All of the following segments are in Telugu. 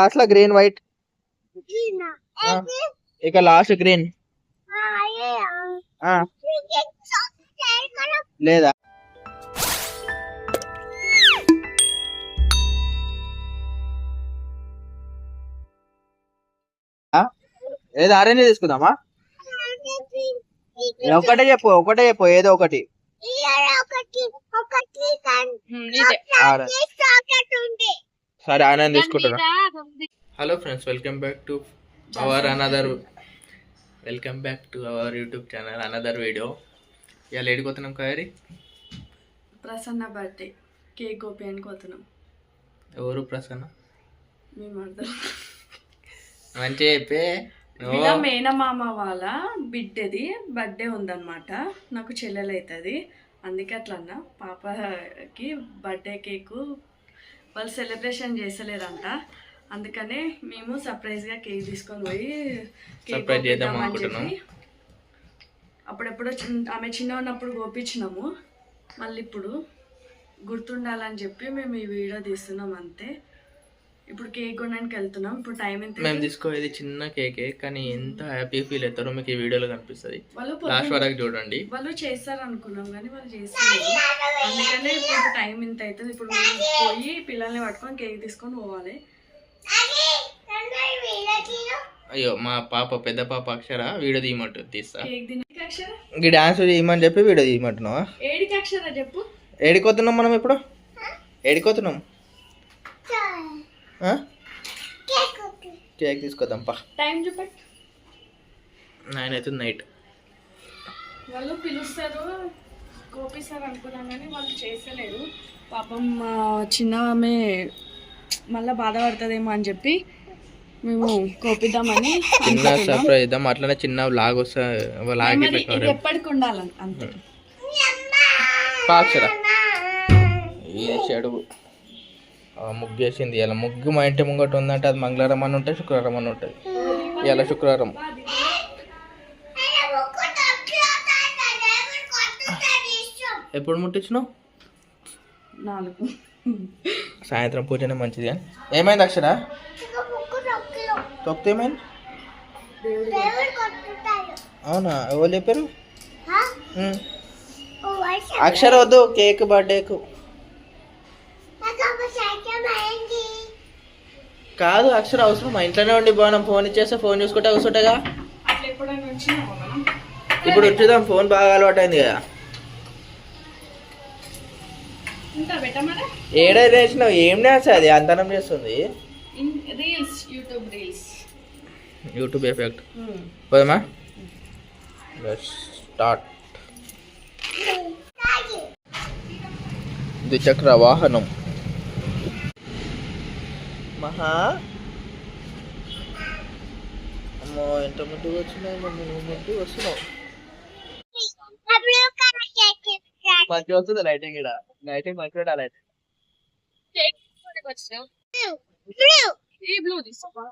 లాస్ట్లో గ్రీన్? వైట్. ఇక లాస్ట్ గ్రీన్. లేదా? ఆ? ఏదో ఆరెంజ్ తీసుకుందామా? ఒకటే చెప్పు ఒకటే చెప్పు ఏదో ఒకటి. సరే ఆనంద్ తీసుకుంటున్నా hello friends welcome back to our another welcome back to our YouTube channel another video ఇవాళ ఏడిపోతున్నాం కయరి? ప్రసన్న బర్త్డే కేక్ కోపియానికి పోతున్నాం. ఎవరు ప్రసన్న? మంచిగా చెప్పే. మేనమామ వాళ్ళ బిడ్డది బర్త్డే ఉందన్నమాట. నాకు చెల్లెలు అవుతుంది అందుకే అట్లా అన్న పాపకి బర్త్డే కేకు వాళ్ళు సెలబ్రేషన్ చేసలేరంట అందుకనే మేము సర్ప్రైజ్గా కేక్ తీసుకొని పోయి కేక్ అనుకుంటున్నాం. చెప్పి అప్పుడెప్పుడు ఆమె చిన్న ఉన్నప్పుడు గోపించినాము మళ్ళీ ఇప్పుడు గుర్తుండాలని చెప్పి మేము ఈ వీడియో తీస్తున్నాం అంతే. ఇప్పుడు కేక్ కొనడానికి వెళ్తున్నాం. ఇప్పుడు టైం ఎంత మేము తీసుకోేది చిన్న కేకే కానీ ఎంత హ్యాపీ ఫీల్ అవుతారో మీకు ఈ వీడియోలో కనిపిస్తుంది. వాళ్ళు లాస్ట్ వరకు చూడండి. వాళ్ళు చేస్తారు అనుకున్నాం కానీ వాళ్ళు చేస్తారు అందుకనే ఇప్పుడు టైం ఇంత అవుతుంది. ఇప్పుడు పోయి పిల్లల్ని పట్టుకొని కేక్ తీసుకొని పోవాలి. అయ్యో మా పాప పెద్ద పాప అక్షర వీడియో తీయమంటుంది తీస్తా. కేక్ తినే అక్షర? ఈ డాన్స్ చేయమని చెప్పి వీడియో తీయమంటున్నావా? ఏడికి అక్షర చెప్పు. ఏడిపోతున్నాం మనం ఇప్పుడు? ఏడిపోతున్నాం ఆ? కేక్ తీసుకొద్దాం పా. టైం చూపెట్టు. నైన్ అవుతుంది నైట్ వాళ్ళు పిలుస్తారు. కోపిస్తారు అనుకున్నాం కానీ వాళ్ళు చేసలేరు పాపం మా చిన్న ఆమె మళ్ళీ బాధపడుతుందేమో అని చెప్పి మేము కోపిద్దామని చిన్న సర్ప్రైజ్ ఇద్దాం. అట్లనే చిన్న లాగ్ వస్తా లాగ్ ఎప్పటికి ఉండాలని అంతే. పాక్షర ఇది చెడు. ముగ్గేసింది ఇలా ముగ్గు మా ఇంటి ముంగట ఉందంటే అది మంగళవారం అని ఉంటుంది శుక్రవారం అని ఉంటుంది. ఇలా శుక్రవారం. ఎప్పుడు ముట్టించినావు? నాలుగు. సాయంత్రం పూజనే మంచిది కానీ ఏమైంది అక్షర? తొక్కితే ఏమైంది? అవునా? ఎవరు చెప్పారు. అక్షర వద్దు కేక్ బర్త్డేకు. కాదు అక్షర అవసరం మా ఇంట్లోనే ఉండి బాగున్నాం ఫోన్ ఇచ్చేస్తే ఫోన్ చూసుకుంటే కూర్చుంటేగా? ఇప్పుడు వచ్చేదాం ఫోన్ బాగా అలవాటు అయింది కదా ఏడే వేసినావు ఏం డాన్స్ అది? అంతనం చేస్తుంది. Reels YouTube reels. YouTube effect. పోదమ్మా. Start ద్విచక్ర వాహనం. మహా. అమ్మో ఎంత ముద్దుగా వచ్చినాయి మమ్మీ నువ్వు ముద్దు వస్తున్నావు మంచిగా వస్తుంది లైటింగ్ ఇక్కడ లైటింగ్ మంచిగా తీసుకో?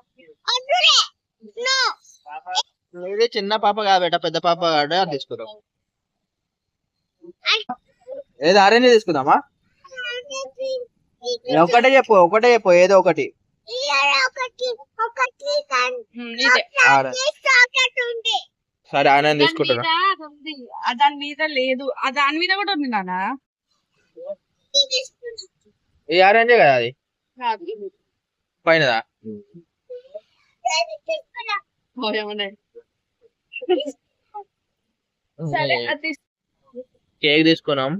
ఇది చిన్న పాప కాదు బేట పెద్ద పాప కాదు అది తీసుకుందాం. ఏది ఆరెంజ్ తీసుకుందామా? ఒకటే చెప్పు ఒకటే చెప్పు ఏదో ఒకటి. సరే ఆనంద్ తీసుకుంటున్నా. దాని మీద లేదు. ఆ దాని మీద కూడా ఉంది నాన్న. ఆరెంజే కదా అది? పైనదా. కేక్ తీసుకున్నాం.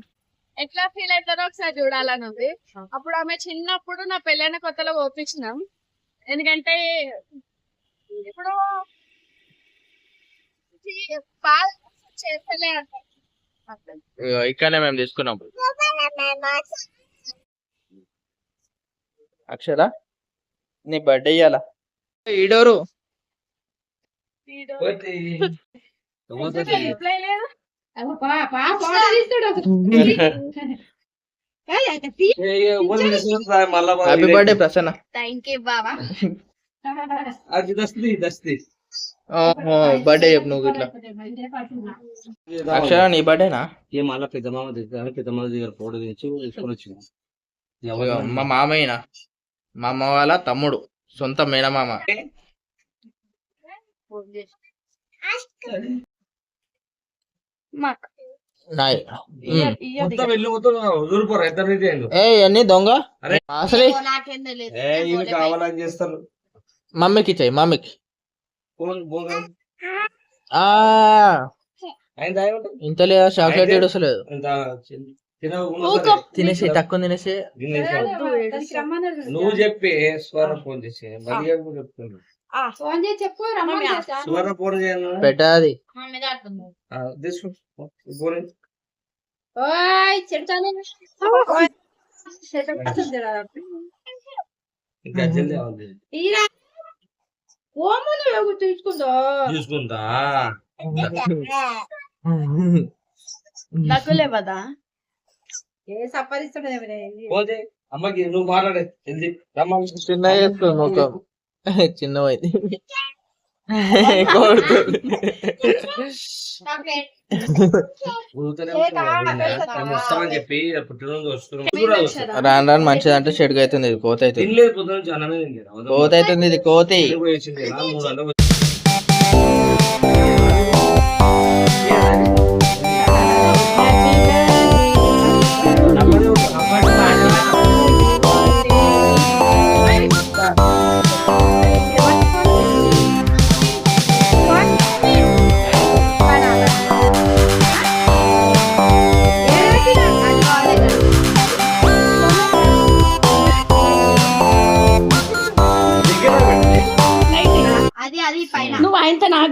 ఎట్లా ఫీల్ అవుతారో ఒకసారి చూడాలని ఉంది. అప్పుడు ఆమె చిన్నప్పుడు నా పెళ్ళైన కొత్తలో ఓపించినాం ఎందుకంటే ఇప్పుడు ఇక్కడనే మేము తీసుకున్నాం. అక్షర నీ బర్త్డే ఇయ్యాల? ఈడోరు. రిప్లై లేదు? Happy birthday Prasanna. Thank you Baba birthday చెప్పు నువ్వు ఇట్లా. అక్షర నీ బర్త్డేనా ఏ మళ్ళా పెద్ద మామ దగ్గర పెద్ద మామ దగ్గర ఫోటో తెచ్చి తీసుకొని వచ్చిన. మా మామయ్యనా? మా అమ్మ వాళ్ళ తమ్ముడు సొంత మేనమామ మాకు నాయ్ ఉమ్. మొత్తం ఇల్లు మొత్తం ఊరిపోరు ఇద్దరు నీటి ఏ దొంగ. అసలే. కావాలని చేస్తారు మమ్మీకి చెయ్యి మమ్మీకి. ఇంత లేదా? చాక్లెట్ సరే. తినేసి తక్కువ తినేసి. నువ్వు చెప్పి స్వర ఫోన్ చేసి మళ్ళీ ఎప్పుడు చెప్తున్నాడు. ఫోన్ చేసి చెప్పు రమ్మని చేస్తా. స్వర ఫోన్ చేయను పెట్టాది. ఓయ్ ఇంకా జల్దీ అవ్వాలి. తీసుకుందో? ఏ అమ్మకి నువ్వు మాట్లాడే జల్దీ. రమ్మని. చిన్న వేస్తుంది ముఖం చిన్న పోయింది కొడుతుంది చెప్పి. రాను రాను మంచిది అంటే చెడుగా అవుతుంది ఇది కోత అవుతుంది. కోత అవుతుంది ఇది కోతి. మూడు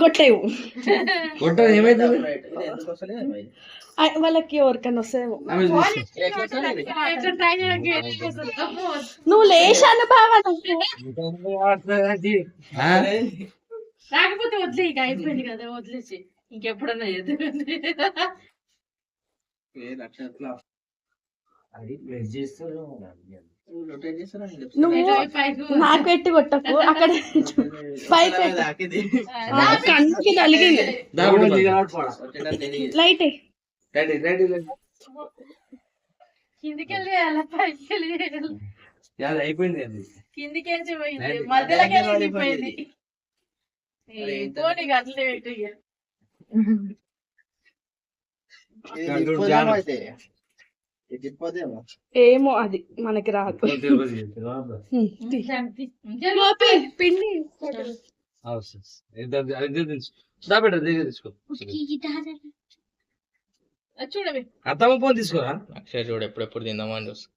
కొట్టలేవు. వాళ్ళకి ఎవరికైనా వస్తేమో నువ్వు లేచాను బావా? రాకపోతే వదిలే ఇక అయిపోయింది కదా వదిలేసి. ఇంకెప్పుడన్నా చేద్దాం. నువ్వు నాకు పెట్టి కొట్టకు అక్కడ పైకి కన్నుకి తలిగింది. లైట్ రండి, రండి, రండి. కిందికి వెళ్ళి అలా పైకి అయిపోయింది అది కిందికి వెళ్ళి పోయింది మధ్యలోకి వెళ్ళిపోయింది పోనీ అట్లే పెట్టు. ఏమో అది మనకి రాదు. పిండి. చూడవి. అత్తమ్మ ఫోన్ తీసుకోరా? అక్షయ్ చూడు ఎప్పుడెప్పుడు తిందామని చూస్తా.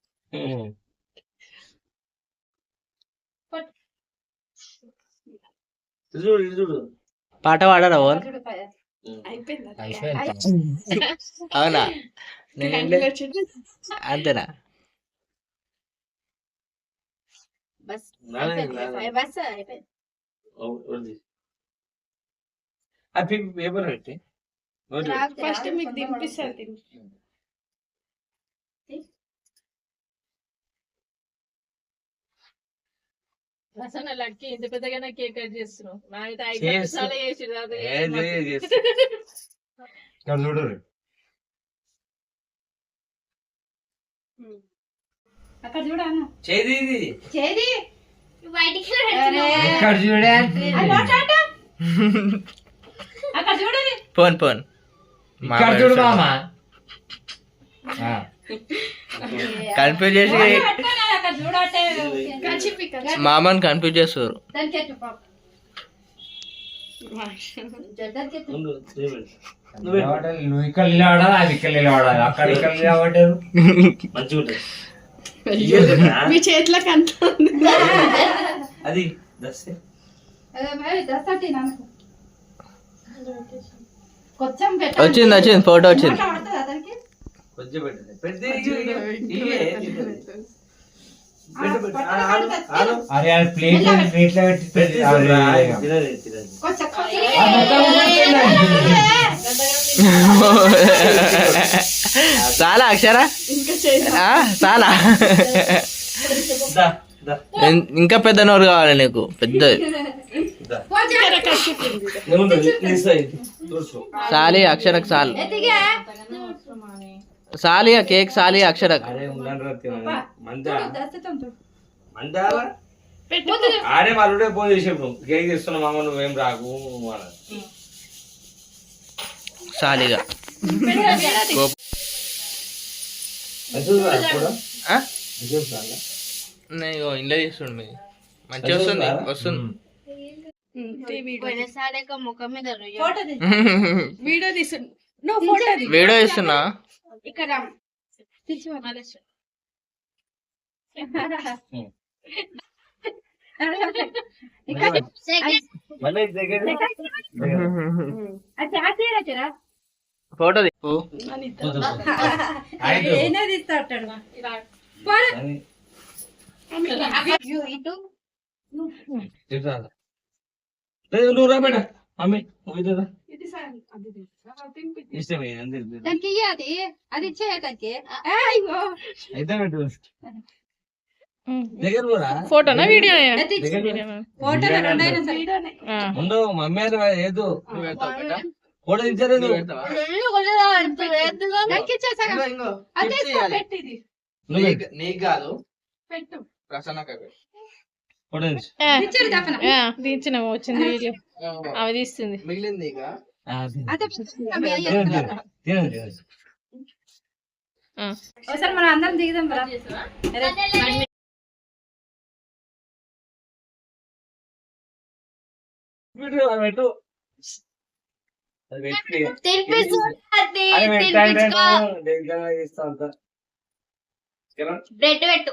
చూడు పాట పాడారా అవునా నేను అంతేనా పేపర్ పెట్టి. ఫస్ట్ మీకు దింపిస్తారు అసలు లక్కి ఇంత కేక్ కట్ చేస్తున్నావు. నాకైతే ఐదు నిమిషాలే చూడు అక్కడ చూడు అన్న. చేది బయటికి చూడే అక్కడ ఇక్కడ చూడు మామ. కన్ఫ్యూజ్ చేసి మామని కన్ఫ్యూజ్ చేస్తారు. నువ్వు. నువ్వు ఇక్కడ నిలబడాలి అది ఇక్కడ నిలబడాలి? అక్కడ ఇక్కడ నిలబడ్డారు. మంచిగా మీ చేతిలోకి అంత ఉంది. అది దస్తే వచ్చింది వచ్చింది ఫోటో వచ్చింది. కొంచెం పెట్టండి. అరే ప్లేట్ ప్లేట్లో పెట్టి. చాలా అక్షరా ఇంకా చేసి ఆ, చాలా దా, దా, ఇం- ఇంకా పెద్ద నోరు కావాలి నీకు పెద్ద. సాలి అక్షరకు చాలు ఎత్తిగా సాలి కేక్ సాలి అక్షరకు అరే ఉండండి రా తినని. మందా? దస్తతం చూడు మందారా ఆడే ఫోన్ చేసేప్పుడు కేక్ ఇస్తున్నాం మామ నువ్వేం రాకు సాలిగా. ఇంట్లో చేస్తుండు మీది మంచిగా వస్తుంది వస్తుంది. పోయినసారి ఒక ముఖం మీద రొయ్య. వీడియో తీసు. వీడియో ఇస్తున్నా ఇక్కడ ఫోటో తీపు ఏనాది నువ్వు రా ఇష్టమే దానికి అది దగ్గర కూడా ఫోటోనా వీడియో ముందు మమ్మీ ఏదో? ఫోటో ఇచ్చారు నీకు కాదు. వచ్చింది వీడియో. అవి తీస్తుంది. మిగిలింది. ఒకసారి మనం అందరం దిగుదాం రా? బ్రెడ్ పెట్టు.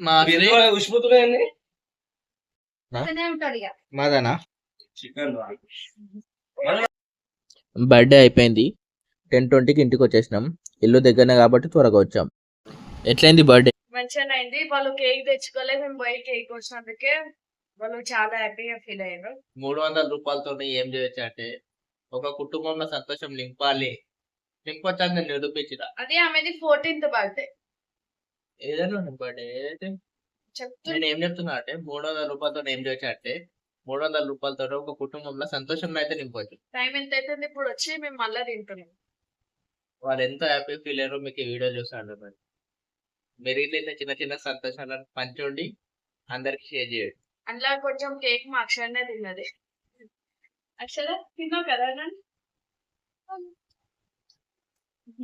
మా మాదనా? బర్త్డే అయిపోయింది. టెన్ ట్వంటీకి ఇంటికి వచ్చేసినాం. ఇల్లు దగ్గరనే కాబట్టి త్వరగా వచ్చాం. ఎట్లయింది బర్త్డే? మంచిగానే అయింది. వాళ్ళు కేక్ తెచ్చుకోలే. మేము పోయి కేక్ వచ్చినందుకే వాళ్ళు చాలా హ్యాపీగా ఫీల్ అయ్యారు. మూడు వందల రూపాయలతో ఏం చేయొచ్చు అంటే ఒక కుటుంబంలో సంతోషం నింపాలి. నింపొచ్చని నేను నిరూపించిన. అది ఆమెది ఫోర్టీన్త్ బర్త్డే ఏదైనా బర్త్డే ఏదైతే నేను ఏం చెప్తున్నా అంటే మూడు వందల రూపాయలతో ఏం చేయొచ్చు అంటే మూడు వందల రూపాయలతో ఒక కుటుంబంలో సంతోషం అయితే నింపొచ్చు టైం ఎంత అవుతుంది ఇప్పుడు వచ్చి మేము మళ్ళీ తింటున్నాం. వాళ్ళు ఎంత హ్యాపీ ఫీల్ అయ్యారో మీకు వీడియో చూస్తాను మరి మీరు ఇట్లా చిన్న చిన్న సంతోషాలను పంచుండి అందరికి షేర్ చేయండి. అందులో కొంచెం కేక్ మా అక్షరనే తిన్నది. అక్షర తిన్నావు కదా నన్ను?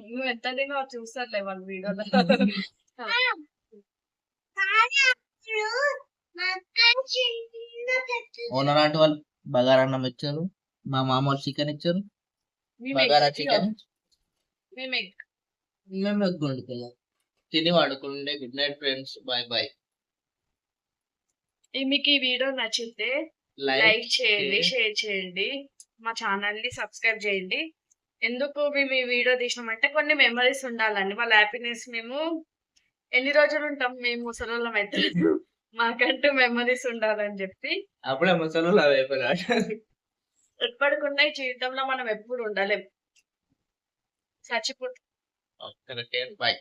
నువ్వు ఎంత తిన్నావు చూస్తారులే వాళ్ళ వీడియోలో. ఓనర్ ఆంటీ వాళ్ళు బగారన్నం ఇచ్చారు మా మామ వాళ్ళు చికెన్ ఇచ్చారు. బగారా చికెన్ మేము. మేము ఎగ్గుండుకోవాలి తిని వాడుకుండే good night friends bye bye మీకు ఈ వీడియో నచ్చితే లైక్ చేయండి షేర్ చేయండి మా ఛానల్ని సబ్స్క్రైబ్ చేయండి. ఎందుకు మేము ఈ వీడియో తీసినామంటే కొన్ని మెమరీస్ ఉండాలండి వాళ్ళ హ్యాపీనెస్ మేము ఎన్ని రోజులు ఉంటాం మేము ముసలోళ్ళం అయితే? మాకంటూ మెమరీస్ ఉండాలని చెప్పి. అప్పుడే ముసలు అయిపోయినాడు ఎప్పటికున్నా ఈ జీవితంలో మనం ఎప్పుడు ఉండలేం. చచ్చిపోతాం బాయ్